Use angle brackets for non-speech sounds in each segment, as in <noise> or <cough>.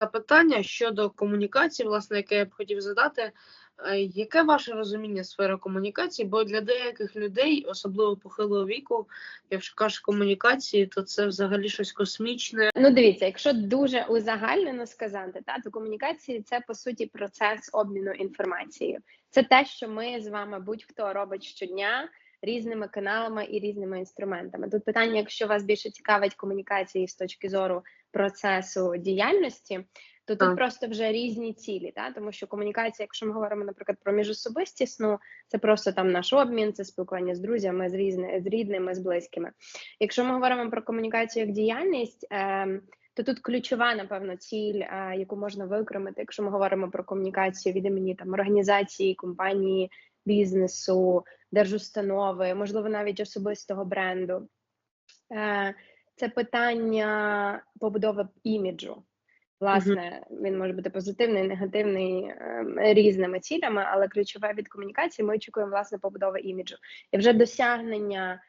запитання щодо комунікації, власне, яке я б хотів задати. Е, Яке ваше розуміння сфери комунікації? Бо для деяких людей, особливо похилого віку, якщо кажеш комунікації, то це взагалі щось космічне. Ну, дивіться, якщо дуже узагальнено сказати, та то комунікації це по суті процес обміну інформацією. Це те, що ми з вами будь-хто робить щодня різними каналами і різними інструментами. Тут питання, якщо вас більше цікавить комунікації з точки зору процесу діяльності, то тут Так. просто вже різні цілі, та тому що комунікація, якщо ми говоримо, наприклад, про міжособистісну, це просто там наш обмін, це спілкування з друзями, з різни, з рідними, з близькими. Якщо ми говоримо про комунікацію як діяльність, ем, то тут ключова, напевно, ціль, е, яку можна виокремити, якщо ми говоримо про комунікацію від імені там організації, компанії, бізнесу, держустанови, можливо, навіть особистого бренду. Е, Це питання побудови іміджу. Власне, він може бути позитивний, негативний ем, різними цілями, але ключове від комунікації ми очікуємо власне побудови іміджу. І вже досягнення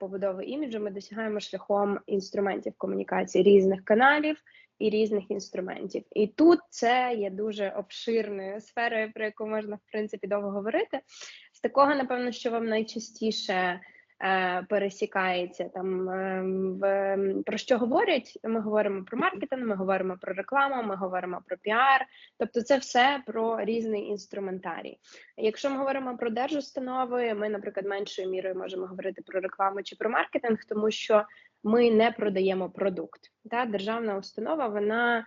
побудови іміджу ми досягаємо шляхом інструментів комунікації різних каналів і різних інструментів. І тут це є дуже обширною сферою, про яку можна в принципі довго говорити. З такого, напевно, що вам найчастіше е, пересікається там е, в про що говорять. Ми говоримо про маркетинг, ми говоримо про рекламу, ми говоримо про піар. Тобто, це все про різний інструментарій. Якщо ми говоримо про держустанови, ми, наприклад, меншою мірою можемо говорити про рекламу чи про маркетинг, тому що ми не продаємо продукт. Та державна установа вона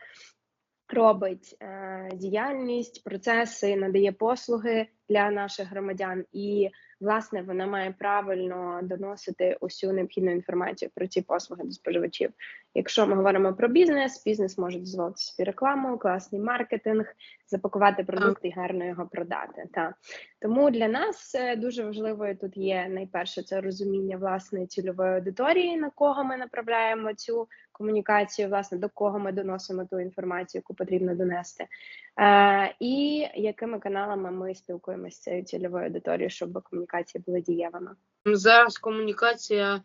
робить е, діяльність, процеси, надає послуги для наших громадян, і власне вона має правильно доносити усю необхідну інформацію про ці послуги до споживачів. Якщо ми говоримо про бізнес, бізнес може дозволити собі рекламу, класний маркетинг, запакувати продукт і гарно його продати. Та тому для нас е, дуже важливою тут є найперше це розуміння власної цільової аудиторії, на кого ми направляємо цю комунікацію, власне, до кого ми доносимо ту інформацію, яку потрібно донести, е, і якими каналами ми спілкуємося з цією цільовою аудиторією, щоб комунікації були дієвими. Зараз комунікація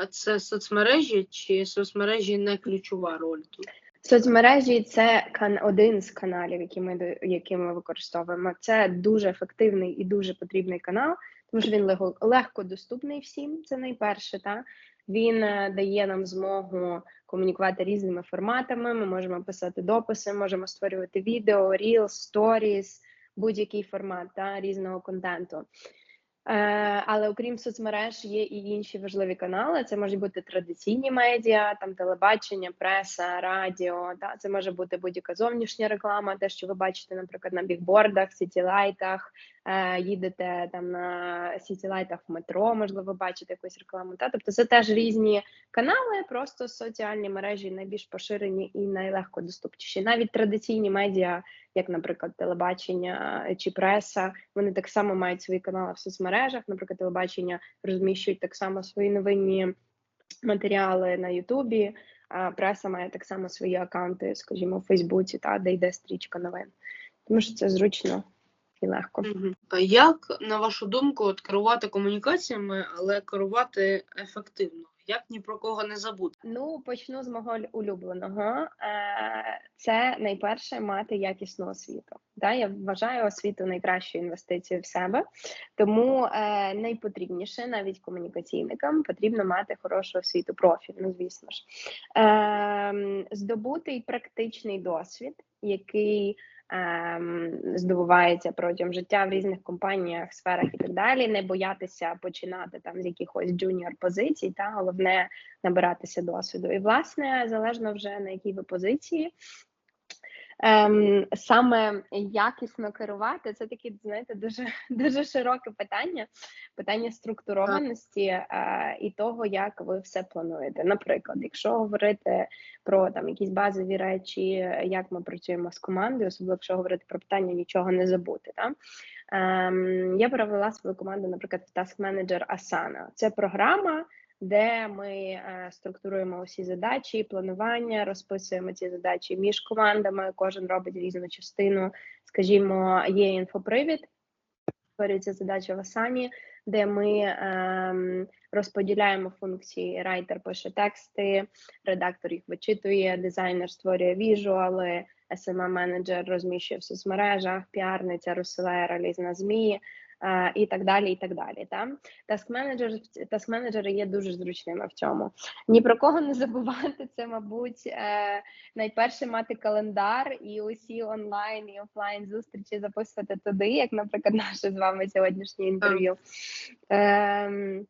а це соцмережі чи соцмережі не ключова роль тут? Соцмережі це один з каналів, які ми які ми використовуємо. Це дуже ефективний і дуже потрібний канал, тому що він лего легко доступний всім. Це найперше. Та він е, дає нам змогу комунікувати різними форматами. Ми можемо писати дописи, можемо створювати відео, Reels, Stories, будь-який формат та різного контенту. Е, але окрім соцмереж, є і інші важливі канали. Це можуть бути традиційні медіа, там телебачення, преса, радіо. Та це може бути будь-яка зовнішня реклама, те, що ви бачите, наприклад, на бігбордах, сітілайтах, е, їдете там на сітілайтах в метро, можливо, бачите якусь рекламу. Та тобто це теж різні канали, просто соціальні мережі найбільш поширені і найлегко доступніші. Навіть традиційні медіа, як, наприклад, телебачення е, чи преса, вони так само мають свої канали в соцмережах. Наприклад, телебачення розміщують так само свої новинні матеріали на Ютубі. А преса має так само свої аккаунти, скажімо, в Фейсбуці, та де йде стрічка новин. Тому що це зручно і легко. Як, на вашу думку, от керувати комунікаціями, але керувати ефективно? Як ні про кого не забути? Ну, почну з мого улюбленого. Е, Це найперше мати якісну освіту. Да, я вважаю освіту найкращою інвестицією в себе, тому е, найпотрібніше навіть комунікаційникам потрібно мати хорошу освіту профільну, звісно ж. Е, Здобутий практичний досвід, який ем, здобувається протягом життя в різних компаніях, сферах і так далі. Не боятися починати там з якихось джуніор позицій, та головне набиратися досвіду. І власне залежно вже на якій ви позиції. Ем, саме якісно керувати, це таке, знаєте, дуже <laughs> дуже широке питання, питання структурованості е, і того, як ви все плануєте. Наприклад, якщо говорити про там якісь базові речі, як ми працюємо з командою, особливо якщо говорити про питання нічого не забути. Та? Ем, я провела свою команду, наприклад, в Task Manager Asana. Це програма, де ми е, структуруємо усі задачі, планування, розписуємо ці задачі між командами. Кожен робить різну частину. Скажімо, є інфопривід, створюється задача в Asana, де ми ем, розподіляємо функції. Райтер пише тексти, редактор їх вичитує, дизайнер створює віжуали, smm менеджер розміщує в соцмережах, піарниця розсилає реліз ЗМІ. І так далі, і так далі. Та таск менеджер таск є дуже зручними в цьому. Ні про кого не забувати. Це, мабуть, е, найперше мати календар і усі онлайн і офлайн зустрічі записувати туди, як, наприклад, наше з вами сьогоднішнє інтерв'ю. Ем,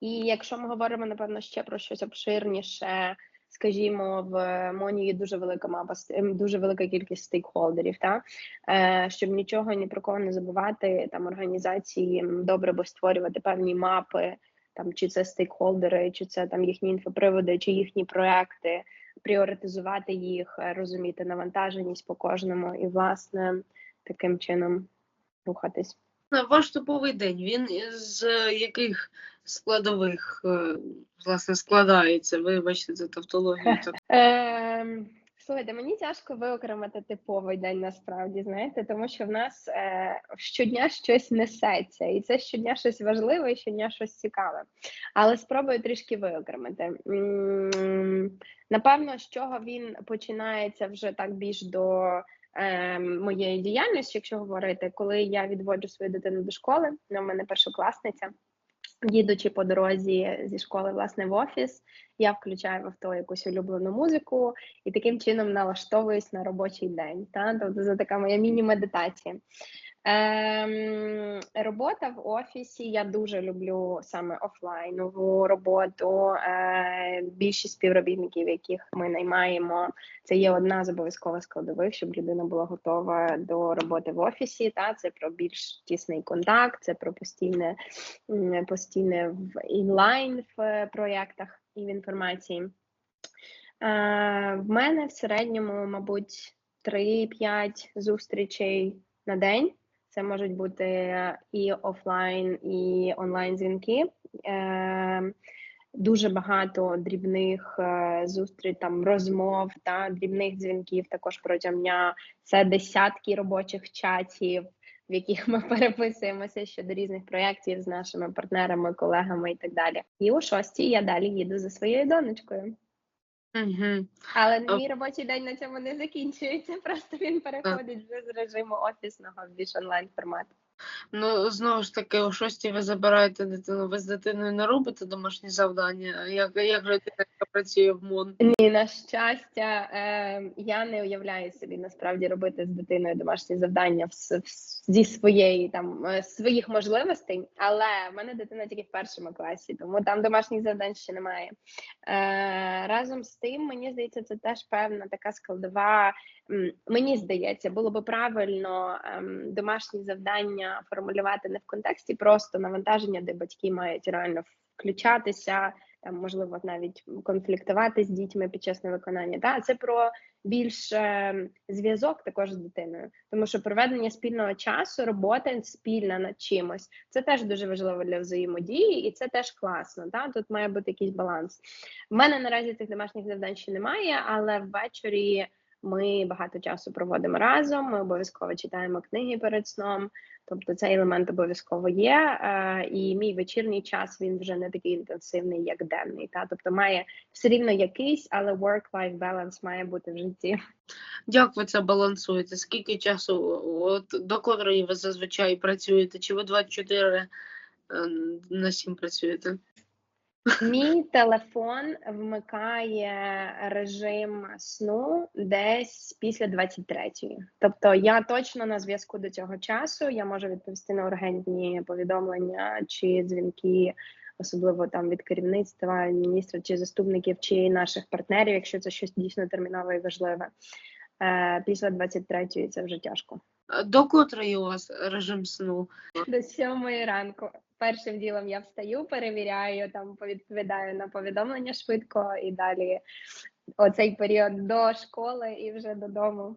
і якщо ми говоримо, напевно, ще про щось обширніше, скажімо, в Моні є дуже велика мапа, ем, дуже велика кількість стейкхолдерів, та е, щоб нічого ні про кого не забувати, там організації добре би створювати певні мапи, там чи це стейкхолдери, чи це там їхні інфоприводи, чи їхні проекти, пріоритизувати їх, е, розуміти навантаженість по кожному і власне таким чином рухатись. На Ваш типовий день він з яких складових е, власне складається? Вибачте за тавтологію. <laughs> Ем, слухайте, мені тяжко виокремити типовий день насправді, знаєте, тому що в нас е, щодня щось несеться, і це щодня щось важливе, і щодня щось цікаве. Але спробую трішки виокремити. М, Напевно, з чого він починається вже так більш до е, моєї діяльності, якщо говорити, коли я відводжу свою дитину до школи, вона в мене першокласниця. Їдучи по дорозі зі школи власне в офіс, я включаю в авто якусь улюблену музику і таким чином налаштовуюсь на робочий день. Та? Тобто це така моя міні-медитація. Ем, робота в офісі. Я дуже люблю саме офлайнову роботу. Е, більшість співробітників, яких ми наймаємо, це є одна з обов'язкових складових, щоб людина була готова до роботи в офісі. Та це про більш тісний контакт, це про постійне, постійне в інлайн в проєктах і в інформації. Е, в мене в середньому, мабуть, 3-5 зустрічей на день. Це можуть бути і офлайн, і онлайн дзвінки. Е, дуже багато дрібних е, зустріч, там розмов та дрібних дзвінків також протягом дня. Це десятки робочих чатів, в яких ми <laughs> переписуємося щодо різних проєктів з нашими партнерами, колегами і так далі. І о шостій я далі їду за своєю донечкою. Але мій мій робочий день на цьому не закінчується. <laughs> Просто він переходить з режиму офісного в більш онлайн формат. Ну, знову ж таки, о шостій ви забираєте дитину, ви з дитиною не робите домашні завдання. Як, як же дитина яка працює в МОН? Ні, на щастя, е, я не уявляю собі насправді робити з дитиною домашні завдання в, в- зі своєї там е, своїх можливостей, але в мене дитина тільки в першому класі, тому там домашніх завдань ще немає. Е, разом з тим, мені здається, це теж певна така складова. Мені здається, було би правильно ем, домашні завдання формулювати не в контексті просто навантаження, де батьки мають реально включатися, там можливо навіть конфліктувати з дітьми під час невиконання. Та це про більш е, зв'язок також з дитиною, тому що проведення спільного часу, робота спільна над чимось, це теж дуже важливо для взаємодії, і це теж класно. Та тут має бути якийсь баланс. У мене наразі цих домашніх завдань ще немає, але ввечері. Ми багато часу проводимо разом. Ми обов'язково читаємо книги перед сном. Тобто цей елемент обов'язково є. Е, і мій вечірній час він вже не такий інтенсивний, як денний. Та тобто має все рівно якийсь, але work-life balance має бути в житті. Як ви це балансуєте? Скільки часу от, до котрої ви зазвичай працюєте? Чи ви 24 е, на 7 працюєте? Мій <laughs> телефон вмикає режим сну десь після 23-ї. Тобто я точно на зв'язку до цього часу. Я можу відповісти на ургентні повідомлення чи дзвінки, особливо там від керівництва, міністра чи заступників, чи наших партнерів, якщо це щось дійсно термінове і важливе. Е, Після 23-ї це вже тяжко. До котрої у вас режим сну? До сьомої ранку. Першим ділом я встаю, перевіряю, там відповідаю на повідомлення швидко і далі оцей період до школи і вже додому.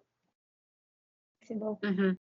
Угу.